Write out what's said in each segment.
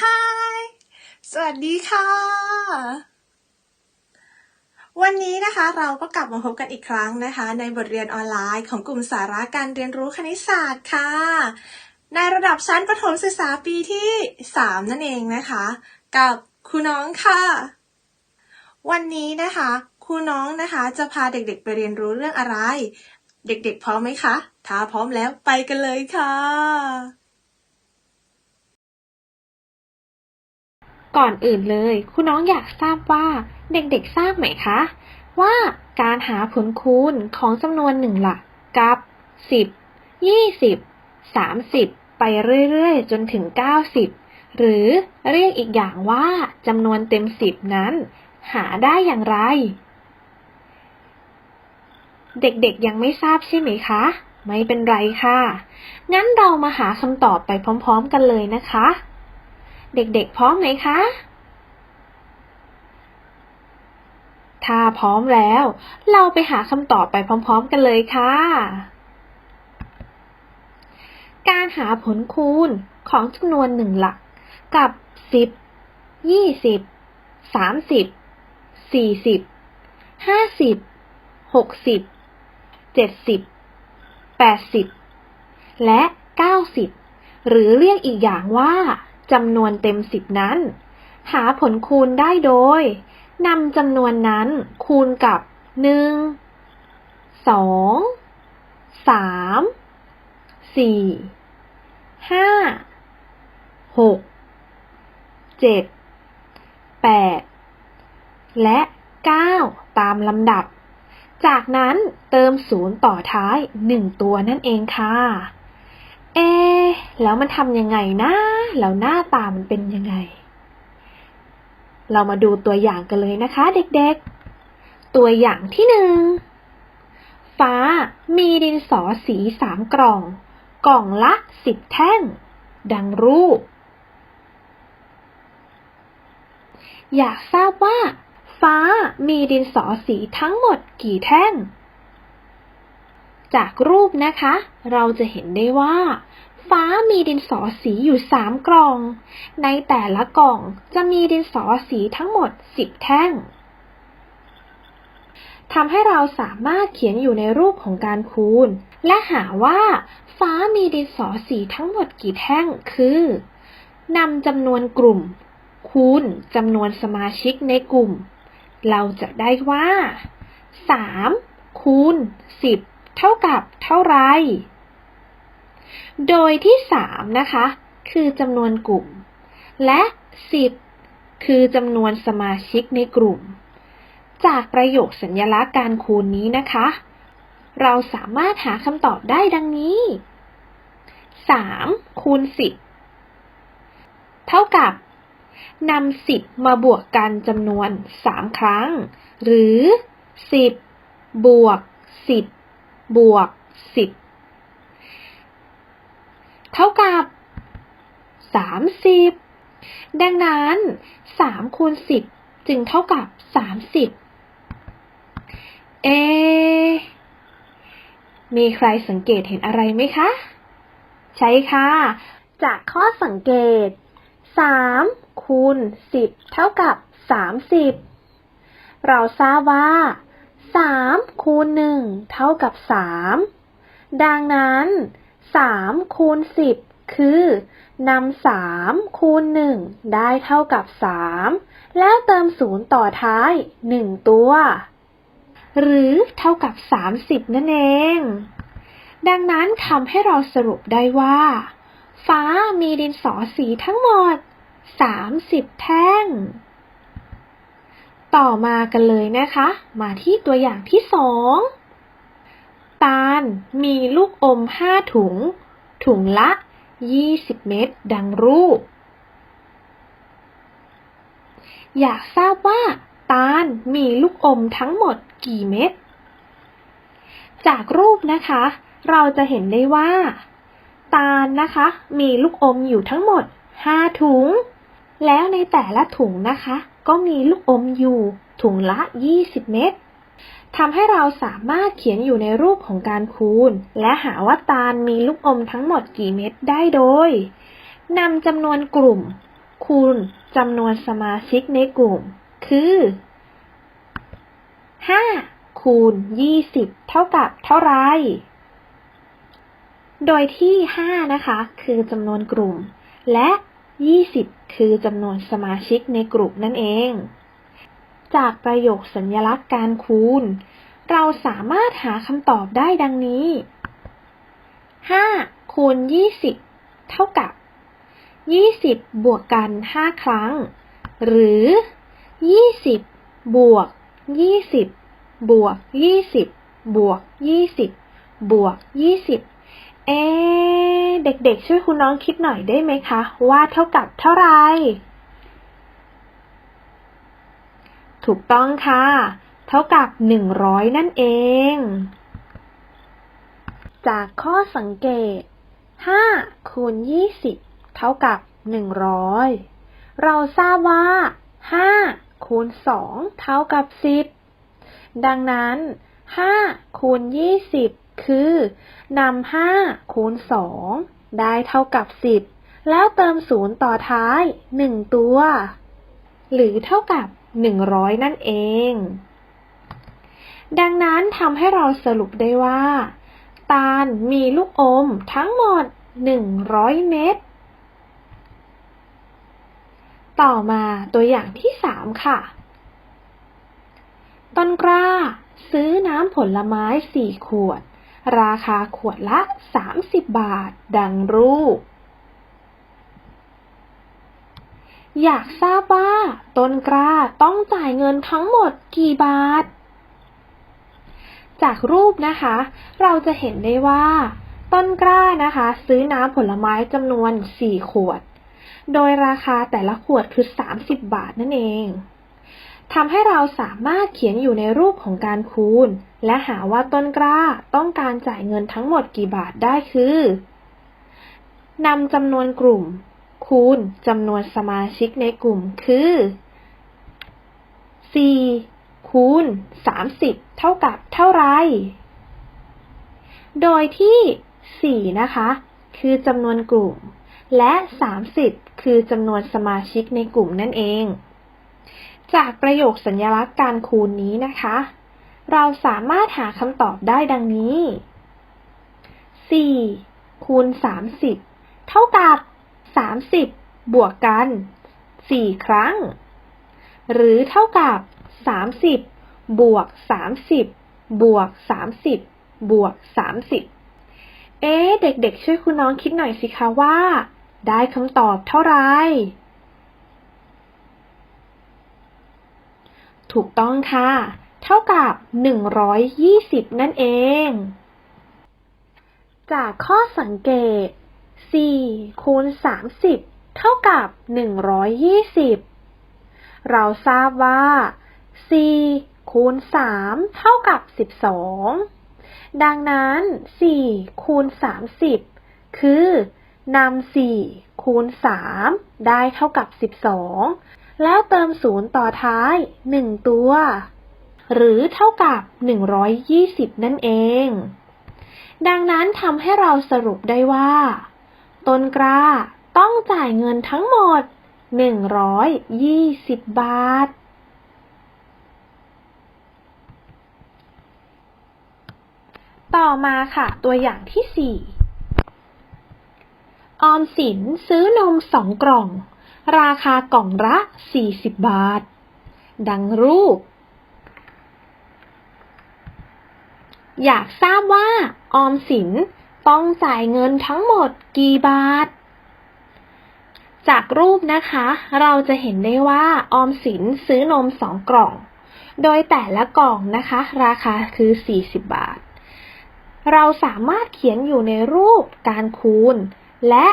Hi สวัสดีค่ะ วันนี้นะคะเราก็กลับมาพบกันอีกครั้งนะคะ ในบทเรียนออนไลน์ของกลุ่มสาระการเรียนรู้คณิตศาสตร์ค่ะ ในระดับชั้นประถมศึกษาปีที่ 3 นั่นเองนะคะ กับครูน้องค่ะ วันนี้นะคะครูน้องนะคะจะพาเด็กๆไปเรียนรู้เรื่องอะไร เด็กๆพร้อมไหมคะ ถ้าพร้อมแล้วไปกันเลยค่ะ ก่อนอื่นเลย คุณน้องอยากทราบว่าเด็กๆทราบไหมคะ ว่าการหาผลคูณของจำนวนหนึ่งหลักกับ10 20 30 ไปเรื่อยๆ จนถึง 90 หรือเรียกอีกอย่างว่าจำนวนเต็ม 10 นั้น หาได้อย่างไร เด็กๆยังไม่ทราบใช่ไหมคะ ไม่เป็นไรค่ะ งั้นเรามาหาคำตอบไปพร้อม ๆ กันเลยนะคะ เด็กๆ พร้อมไหมคะ ถ้าพร้อมแล้ว เราไปหาคำตอบไปพร้อมๆกันเลยค่ะ การหาผลคูณของจำนวนหนึ่งหลักกับ 10 20 30 40 50 60 70 80 และ 90 หรือเรียกอีกอย่างว่า จำนวนเต็มสิบนั้น หาผลคูณได้โดยนำจำนวนนั้นคูณกับหนึ่งสองสามสี่ห้าหกเจ็ดแปดและเก้าตามลำดับ จากนั้นเติมศูนย์ต่อท้ายหนึ่งตัวนั่นเองค่ะ เอะแล้วมันทำยังไงนะ แล้วหน้าตามันเป็นยังไง เรามาดูตัวอย่างกันเลยนะคะ เด็กๆ ตัวอย่างที่หนึ่ง ฟ้ามีดินสอสีสามกล่อง กล่องละสิบแท่ง ดังรูป อยากทราบว่า ฟ้ามีดินสอสีทั้งหมดกี่แท่ง จากรูปนะคะ เราจะเห็นได้ว่า ฟ้ามีดินสอสีอยู่สามกล่อง ในแต่ละกล่องจะมีดินสอสีทั้งหมดสิบแท่งทำให้เราสามารถเขียนอยู่ในรูปของการคูณ และหาว่า ฟ้ามีดินสอสีทั้งหมดกี่แท่ง คือนำจำนวนกลุ่ม คูณจำนวนสมาชิกในกลุ่ม เราจะได้ว่า 3 คูณ 10 เท่ากับเท่าไร โดยที่ 3 นะคะ คือจำนวนกลุ่ม และ 10 คือจำนวนสมาชิกในกลุ่ม จากประโยคสัญลักษณ์การคูณนี้นะคะ เราสามารถหาคำตอบได้ดังนี้ 3 คูณ 10 เท่ากับนำ10มาบวกกันจำนวน3ครั้ง หรือ10บวก10บ บวก10เท่ากับ30ดังนั้น3คูณ10จึงเท่ากับ30เอ มีใครสังเกตเห็นอะไรไหมคะ ใช่ค่ะ จากข้อสังเกต3คูณ10เท่ากับ30เราทราบว่า 3คูณ1เท่ากับ3ดังนั้น3คูณ10คือนำ3คูณ1ได้เท่ากับ3แล้วเติม0ต่อท้าย1ตัว หรือเท่ากับ30นั่นเอง ดังนั้นทำให้เราสรุปได้ว่า ฟ้ามีดินสอสีทั้งหมด30แท่ง ต่อมากันเลยนะคะ มาที่ตัวอย่างที่สองตาลมีลูกอม5ถุง ถุงละ 20 เม็ดดังรูป อยากทราบว่า ตาลมีลูกอมทั้งหมดกี่เม็ด จากรูปนะคะ เราจะเห็นได้ว่า ตาลนะคะ มีลูกอมอยู่ทั้งหมด 5 ถุง แล้วในแต่ละถุงนะคะ ก็มีลูกอมอยู่ถุงละ 20 เม็ดทำให้เราสามารถเขียนอยู่ในรูปของการคูณ และหาว่าตาลมีลูกอมทั้งหมดกี่เม็ดได้โดยนำจำนวนกลุ่ม คูณจำนวนสมาชิกในกลุ่ม คือ 5 คูณ 20 เท่ากับเท่าไร โดยที่ 5 นะคะ คือจำนวนกลุ่ม และ 20 คือจำนวนสมาชิกในกลุ่มนั่นเอง จากประโยคสัญลักษณ์การคูณ เราสามารถหาคำตอบได้ดังนี้ 5 คูณ 20 เท่ากับ 20 บวกกัน 5 ครั้ง หรือ 20 บวก 20 บวก 20 บวก 20 บวก 20 เอ๊เด็กๆ ช่วยคุณน้องคิดหน่อยได้ไหมคะ ว่าเท่ากับเท่าไหร่ถูกต้องค่ะ เท่ากับ100นั่นเอง จากข้อสังเกต5คูณ20เท่ากับ100เราทราบว่า5คูณ2เท่ากับ10ดังนั้น5คูณ20 คือนำ5คูณ 2 ได้เท่ากับ 10 แล้วเติม 0 ต่อท้าย 1 ตัว หรือเท่ากับ 100 นั่นเอง ดังนั้นทำให้เราสรุปได้ว่า ตาลมีลูกอมทั้งหมด 100 เม็ด ต่อมาตัวอย่างที่ 3 ค่ะ ต้นกล้าซื้อน้ำผลไม้ 4 ขวด ราคาขวดละ 30 บาท ดังรูป อยากทราบว่าต้นกล้าต้องจ่ายเงินทั้งหมดกี่บาท จากรูปนะคะ เราจะเห็นได้ว่า ต้นกล้านะคะ ซื้อน้ำผลไม้จำนวน 4 ขวด โดยราคาแต่ละขวดคือ 30 บาทนั่นเอง ทำให้เราสามารถเขียนอยู่ในรูปของการคูณ และหาว่าต้นกล้าต้องการจ่ายเงินทั้งหมดกี่บาทได้คือนำจำนวนกลุ่ม คูณจำนวนสมาชิกในกลุ่มคือ 4 คูณ 30 เท่ากับเท่าไร โดยที่ 4 นะคะ คือจำนวนกลุ่ม และ 30 คือจำนวนสมาชิกในกลุ่มนั่นเอง จากประโยคสัญลักษณ์การคูณนี้นะคะ เราสามารถหาคำตอบได้ดังนี้ 4 คูณ 30 เท่ากับ 30 บวกกัน 4 ครั้ง หรือเท่ากับ 30 บวก 30 บวก 30 บวก 30 เอ๊เด็กๆ ช่วยคุณน้องคิดหน่อยสิคะว่า ได้คำตอบเท่าไหร่ ถูกต้องค่ะ เท่ากับ 120 นั่นเอง จากข้อสังเกต 4 คูณ 30 เท่ากับ 120 เราทราบว่า 4 คูณ 3 เท่ากับ 12 ดังนั้น 4 คูณ 30 คือนำ4คูณ 3 ได้เท่ากับ 12 แล้วเติม0ต่อท้าย 1 ตัว หรือเท่ากับ 120 นั่นเอง ดังนั้นทำให้เราสรุปได้ว่า ต้นกล้าต้องจ่ายเงินทั้งหมด 120 บาทต่อมาค่ะ ตัวอย่างที่ 4 ออมสินซื้อนมสองกล่อง ราคากล่องละ 40 บาท ดังรูป อยากทราบว่า ออมสินต้องจ่ายเงินทั้งหมดกี่บาท จากรูปนะคะ เราจะเห็นได้ว่า ออมสินซื้อนมสองกล่อง โดยแต่ละกล่องนะคะ ราคาคือ 40 บาท เราสามารถเขียนอยู่ในรูปการคูณ และ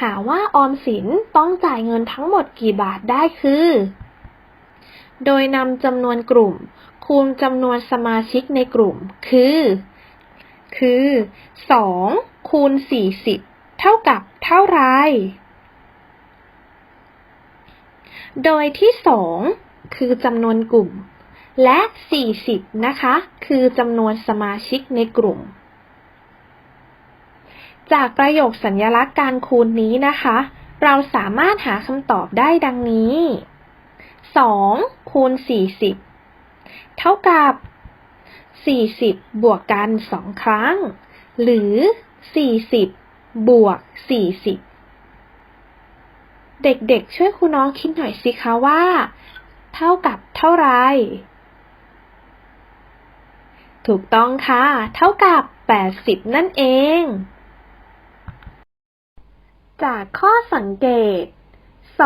หาว่าออมสินต้องจ่ายเงินทั้งหมดกี่บาทได้คือ โดยนำจำนวนกลุ่ม คูณจำนวนสมาชิกในกลุ่ม คือ คือ2คูณ40 เท่ากับเท่าไร โดยที่ 2 คือจำนวนกลุ่ม และ 40 นะคะ คือจำนวนสมาชิกในกลุ่ม จากประโยคสัญลักษณ์การคูณนี้นะคะ เราสามารถหาคำตอบได้ดังนี้ 2 คูณ 40 เท่ากับ 40 บวกกัน 2 ครั้ง หรือ 40 บวก 40 เด็กๆ ช่วยครูน้องคิดหน่อยสิคะว่า เท่ากับเท่าไร ถูกต้องค่ะ เท่ากับ 80 นั่นเอง จากข้อสังเกต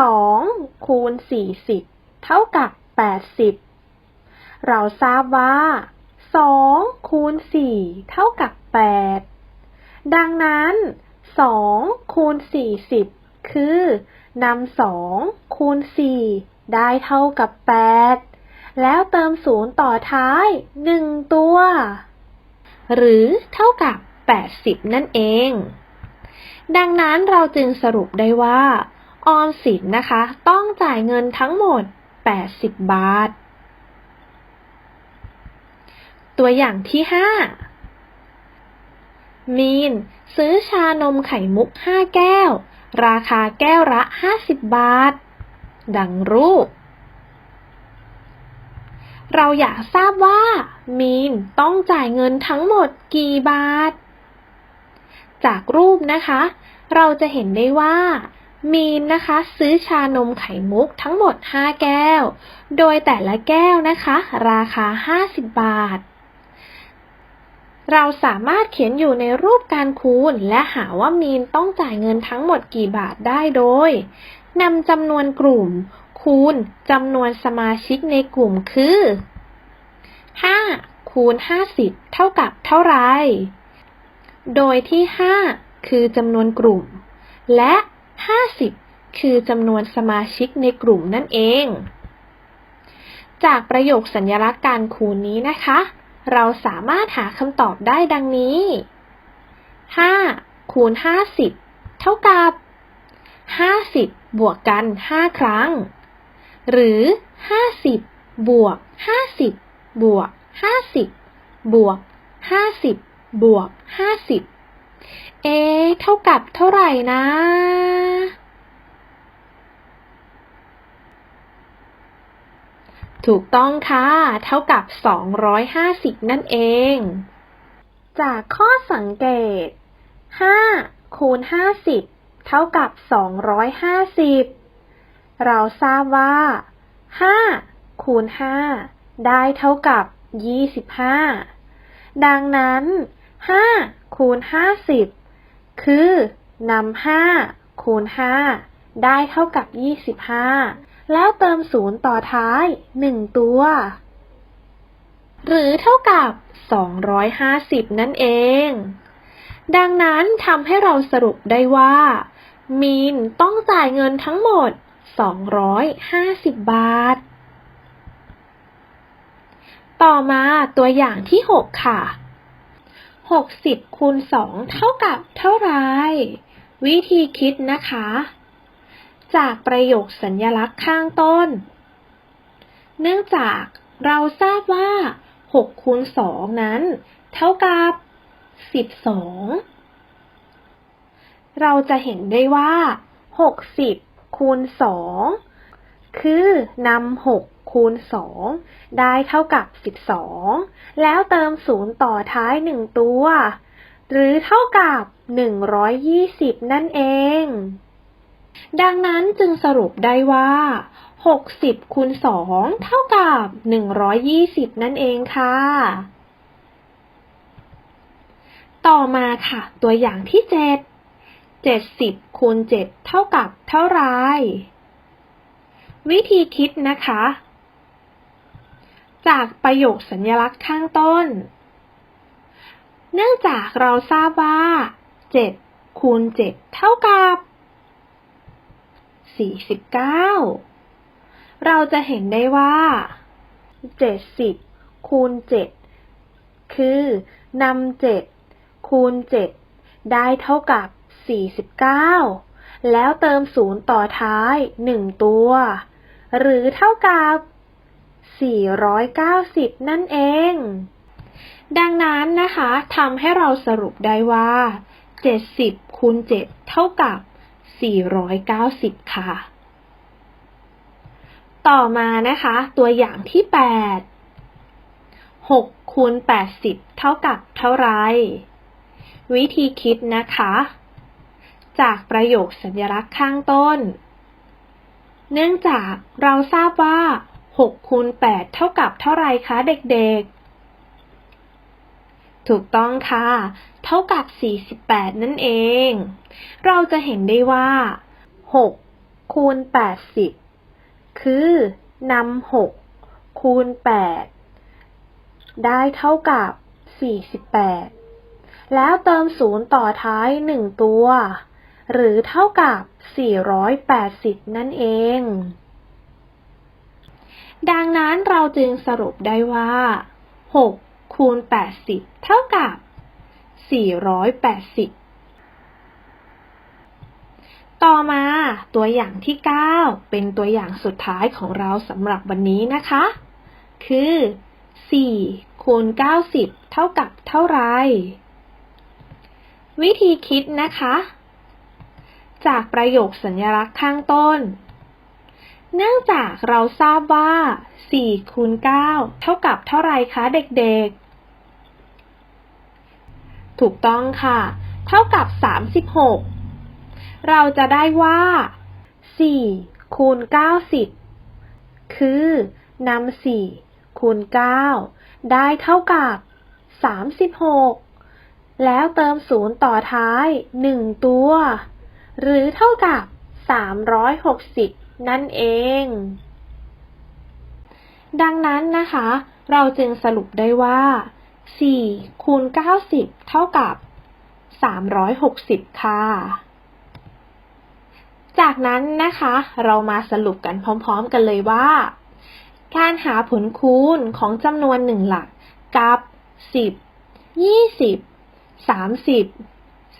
2 คูณ 40 เท่ากับ 80 เราทราบว่า 2 คูณ 4 เท่ากับ 8 ดังนั้น 2 คูณ 40 คือนำ 2 คูณ 4 ได้เท่ากับ 8 แล้วเติมศูนย์ต่อท้าย 1 ตัว หรือเท่ากับ 80 นั่นเอง ดังนั้นเราจึงสรุปได้ว่า ออมสินนะคะ ต้องจ่ายเงินทั้งหมด 80 บาท ตัวอย่างที่ 5 มีน ซื้อชานมไข่มุก 5 แก้ว ราคาแก้วละ 50 บาท ดังรูป เราอยากทราบว่า มีนต้องจ่ายเงินทั้งหมดกี่บาท จากรูปนะคะ เราจะเห็นได้ว่ามีนนะคะ ซื้อชานมไข่มุกทั้งหมด 5 แก้ว โดยแต่ละแก้วนะคะ ราคา 50 บาท เราสามารถเขียนอยู่ในรูปการคูณ และหาว่ามีนต้องจ่ายเงินทั้งหมดกี่บาทได้โดยนำจำนวนกลุ่ม คูณจำนวนสมาชิกในกลุ่มคือ 5 คูณ 50 เท่ากับเท่าไหร่ โดยที่ 5 คือจำนวนกลุ่ม และ 50 คือจำนวนสมาชิกในกลุ่มนั่นเอง จากประโยคสัญลักษณ์การคูณนี้นะคะ เราสามารถหาคำตอบได้ดังนี้ 5 คูณ 50 เท่ากับ 50 บวกกัน 5 ครั้ง หรือ 50 บวก 50 บวก 50 บวก 50 บวก50เอเท่ากับเท่าไหร่นะ ถูกต้องค่ะ เท่ากับ 250 นั่นเอง จากข้อสังเกต 5 คูณ 50 เท่ากับ 250 เราทราบว่า 5 คูณ 5 ได้เท่ากับ 25 ดังนั้น 5คูณ50คือนำ5คูณ5ได้เท่ากับ25แล้วเติมศูนย์ต่อท้าย1ตัว หรือเท่ากับ250นั่นเอง ดังนั้นทำให้เราสรุปได้ว่า มีนต้องจ่ายเงินทั้งหมด 250 บาท ต่อมาตัวอย่างที่ 6 ค่ะ 60คูณ2เท่ากับเท่าไร วิธีคิดนะคะ จากประโยคสัญญลักษณ์ข้างต้น เนื่องจากเราทราบว่า6คูณ2นั้น เท่ากับ 12 เราจะเห็นได้ว่า 60คูณ2คือนำ6 คูณ 2 ได้เท่ากับ 12 แล้วเติมศูนย์ต่อท้าย 1 ตัว หรือเท่ากับ 120 นั่นเอง ดังนั้นจึงสรุปได้ว่า 60คูณ2เท่ากับ 120 นั่นเองค่ะ ต่อมาค่ะ ตัวอย่างที่ 7 70คูณ7เท่ากับเท่าไหร่วิธีคิดนะคะ จากประโยคสัญลักษณ์ข้างต้น เนื่องจากเราทราบว่า 7 คูณ 7 เท่ากับ 49 เราจะเห็นได้ว่า 70 คูณ 7 คือนำ7 คูณ 7 ได้เท่ากับ 49 แล้วเติมศูนย์ต่อท้าย 1 ตัว หรือเท่ากับ 490 นั่นเอง ดังนั้นนะคะทำให้เราสรุปได้ว่า 70คูณ7เท่ากับ 490 ค่ะ ต่อมานะคะ ตัวอย่างที่ 8 6คูณ80 เท่ากับเท่าไร วิธีคิดนะคะ จากประโยคสัญลักษณ์ข้างต้น เนื่องจากเราทราบว่า 6คูณ8เท่ากับเท่าไรคะเด็กๆ ถูกต้องค่ะ เท่ากับ 48 นั่นเอง เราจะเห็นได้ว่า 6 คูณ 80 คือนำ6คูณ 8 ได้เท่ากับ 48 แล้วเติมศูนย์ต่อท้าย 1 ตัว หรือเท่ากับ 480 นั่นเอง ดังนั้นเราจึงสรุปได้ว่า6คูณ80 เท่ากับ 480 ต่อมาตัวอย่างที่ 9 เป็นตัวอย่างสุดท้ายของเราสำหรับวันนี้นะคะ คือ4คูณ90 เท่ากับเท่าไร วิธีคิดนะคะ จากประโยคสัญลักษณ์ข้างต้น เนื่องจากเราทราบว่า4คูณ9เท่ากับเท่าไรคะเด็กๆ ถูกต้องค่ะ เท่ากับ 36 เราจะได้ว่า4คูณ90 คือนำ4คูณ9ได้เท่ากับ 36 แล้วเติมศูนย์ต่อท้าย 1 ตัว หรือเท่ากับ 360 นั่นเอง ดังนั้นนะคะ เราจึงสรุปได้ว่า4คูณ90 เท่ากับ 360 ค่ะ จากนั้นนะคะ เรามาสรุปกันพร้อมๆกันเลยว่า การหาผลคูณของจำนวนหนึ่งหลักกับ 10 20 30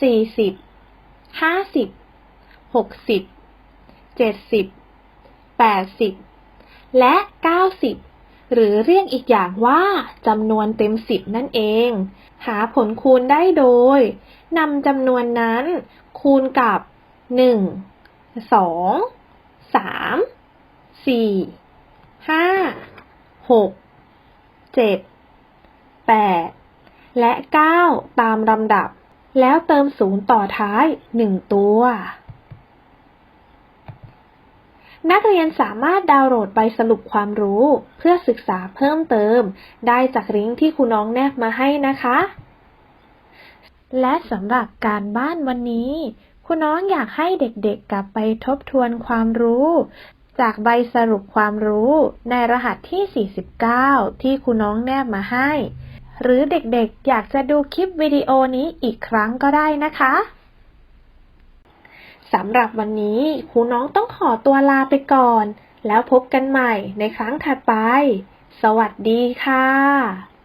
40 50 60 70 80 และ 90 หรือเรียกอีกอย่างว่าจำนวนเต็ม 10 นั่นเอง หาผลคูณได้โดยนำจำนวนนั้นคูณกับ1สองสามสี่ห้าหกเจ็ดแปดและเก้าตามลำดับ แล้วเติมศูนย์ต่อท้ายหนึ่งตัว นักเรียนสามารถดาวน์โหลดใบสรุปความรู้ เพื่อศึกษาเพิ่มเติม ได้จากลิงก์ที่ครูน้องแนบมาให้นะคะ และสำหรับการบ้านวันนี้คุณน้องอยากให้เด็กๆกลับไปทบทวนความรู้ จากใบสรุปความรู้ในรหัสที่ 49 ที่คุณน้องแนบมาให้ หรือเด็กๆอยากจะดูคลิปวิดีโอนี้อีกครั้งก็ได้นะคะ สำหรับวันนี้ครูน้องต้องขอตัวลาไปก่อน แล้วพบกันใหม่ในครั้งถัดไป สวัสดีค่ะ